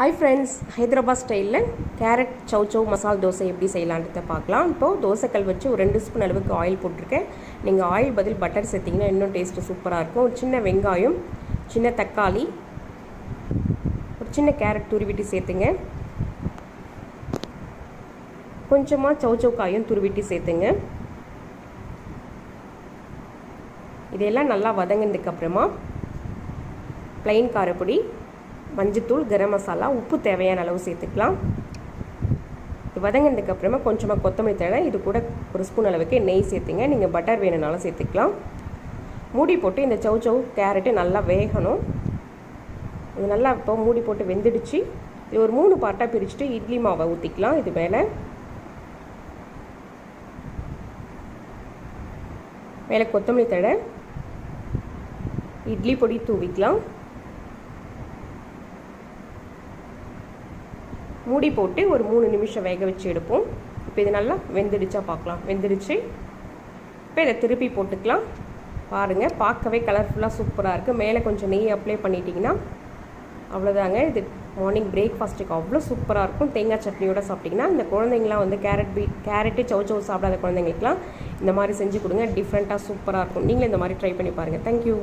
Hi friends Hyderabad ஸ்டைலில் carrot சவ் சவ் மசால் தோசை எப்படி செய்யலான்றத பார்க்கலாம். இப்போது தோசைக்கல் வச்சு ஒரு ரெண்டு ஸ்பூன் அளவுக்கு ஆயில் போட்டிருக்கேன். நீங்கள் ஆயில் பதில் பட்டர் சேர்த்திங்கன்னா இன்னும் டேஸ்ட்டு சூப்பராக இருக்கும். ஒரு சின்ன வெங்காயம் சின்ன தக்காளி ஒரு சின்ன கேரட் துருவிட்டு சேர்த்துங்க. கொஞ்சமாக சவ் சவ் காயும் துருவிட்டு சேர்த்துங்க. இதையெல்லாம் நல்லா வதங்கினதுக்கப்புறமா ப்ளைன் காரப்பொடி மஞ்சத்தூள் கரம் மசாலா உப்பு தேவையான அளவு சேர்த்துக்கலாம். இது வதங்கினதுக்கு அப்புறமா கொஞ்சமாக கொத்தமல்லி தழை இது கூட ஒரு ஸ்பூன் அளவுக்கு நெய் சேர்த்துங்க. நீங்கள் பட்டர் வேணுனாலும் சேர்த்துக்கலாம். மூடி போட்டு இந்த சவு சவு கேரட்டு நல்லா வேகணும். இது நல்லா இப்போ மூடி போட்டு வெந்துடுச்சு. இது ஒரு மூணு பார்ட்டாக பிரிச்சுட்டு இட்லி மாவை ஊற்றிக்கலாம் இது மேலே. மேலே கொத்தமல்லி தழை. இட்லி பொடி தூவிக்கலாம். மூடி போட்டு ஒரு மூணு நிமிஷம் வேக வச்சு எடுப்போம். இப்போ இது நல்லா வெந்துடுச்சா பார்க்கலாம். வெந்துடுச்சு. இப்போ இதை திருப்பி போட்டுக்கலாம். பாருங்கள் பார்க்கவே கலர்ஃபுல்லாக சூப்பராக இருக்குது மேலே கொஞ்சம் நெய் அப்ளை பண்ணிட்டீங்கன்னா அவ்வளோதாங்க இது மார்னிங் பிரேக்ஃபாஸ்ட்டுக்கு அவ்வளோ சூப்பராக இருக்கும். தேங்காய் சட்னியோட சாப்பிட்டிங்கன்னா இந்த குழந்தைங்களாம் வந்து கேரட் பீட் கேரட்டு சவு சவு சாப்பிடாத குழந்தைங்களுக்குலாம் இந்த மாதிரி செஞ்சு கொடுங்க. டிஃப்ரெண்ட்டாக சூப்பராக இருக்கும். நீங்களும் இந்த மாதிரி ட்ரை பண்ணி பாருங்கள் தேங்க்யூ